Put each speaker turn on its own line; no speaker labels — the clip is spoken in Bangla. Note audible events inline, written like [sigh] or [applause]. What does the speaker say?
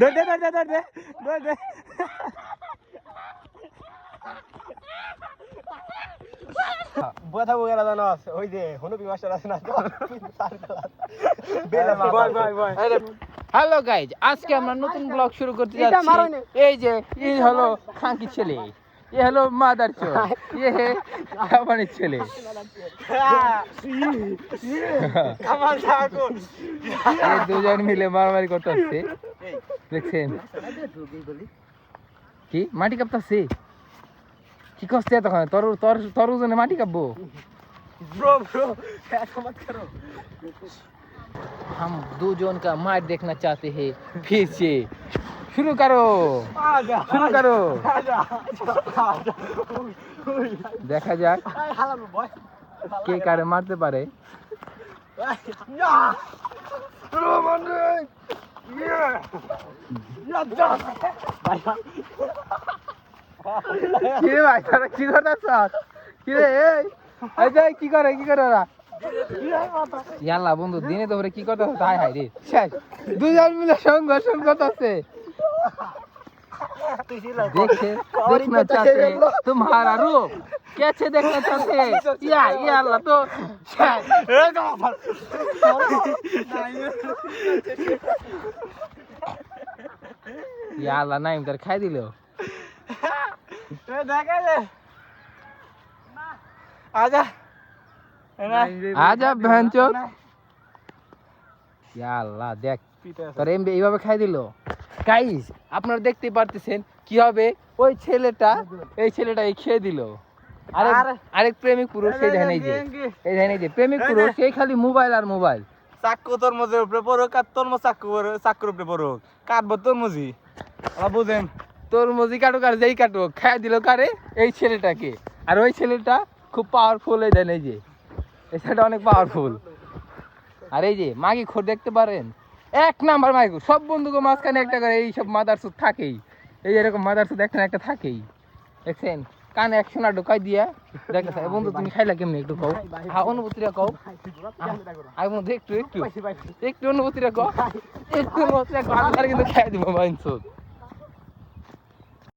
ধর দে ধর দে ধর দে ধর দে।
কথা বলে জানো ওই যে হনুবি মাস্টার আছে না [laughs] তো
বয় বয় বয়।
হ্যালো গাইজ আজকে আমরা নতুন ব্লগ শুরু করতে যাচ্ছি। এই যে এই হলো খাঙ্কি ছেলে এ হলো মাদার চো এ ছেলে। দুজন মিলে মারামারি করতে হচ্ছে দেখছেন কি মাটি কাঁপতাছে কি কষ্ট তখন তোর তোর তোর ওজনে মাটি কাঁপবো
ব্রো ব্রো समझ करो
हम दो जोन का मैच देखना चाहते हैं फिर से शुरू करो
आजा
शुरू करो
आजा आजा
দেখা যাক
আয় হালাম বয়
কে কারে মারতে পারে
যা ভাই,
তোরা কি করতেছ কি রে, এই? এই যে কি করে কি করে ওরা? ইয়াল্লা বন্ধু, দিনে তো কি করতেছ, তাই হাই রে। দুজন মিলে সংঘর্ষণ করতেছে। देखे देखना चाहते हैं तुम्हारा रूप कैसे देखना चाहते हैं या या अल्लाह तो शायद या अल्लाह नाइम तर खाई दिलो
দেখা দে আজা
আজা ভ্যানচো ইয়া আল্লাহ দেখ তোর এমবি এইভাবে খাই দিল গাইস আপনারা দেখতে পারতেছেন কি হবে ওই ছেলেটা এই ছেলেটা এই খেয়ে দিল। আরেক আরেক প্রেমিক পুরুষ সেই দেখেন এই যে। এই দেখেন এই যে প্রেমিক পুরুষ সেই খালি মোবাইল আর মোবাইল।
চাক্কু তরমুজের উপরে পড়ুক আর তরমুজ চাক্কু চাক্কুর উপরে পড়ুক কাটবো তরমুজি বুঝেন
তোর মজি কাটুক আর যেই কাটুক খাই দিল কারে? এই ছেলেটাকে। আর ওই ছেলেটা খুব পাওয়ারফুল এই দেন এই যে। এই ছেলেটা অনেক পাওয়ারফুল আর এই যে মাগি খোর দেখতে পারেন? এক নাম্বার মাইকু, সব বন্ধুকে মাঝখানে একটা করে এইসব মাদার সুদ থাকেই। এই এরকম মাদার সুদ একটা একটা থাকেই। দেখছেন? কানে একশো না ঢুকাই দিয়া দেখে বন্ধু তুমি খাইলা কেমনি একটু কও? হ্যাঁ অনুভূতিটা কও। আগে বন্ধু, একটু একটু। একটু অনুভূতিটা কও। একটু অনুভূতিটা কিন্তু খাই দিব মাইন সুদ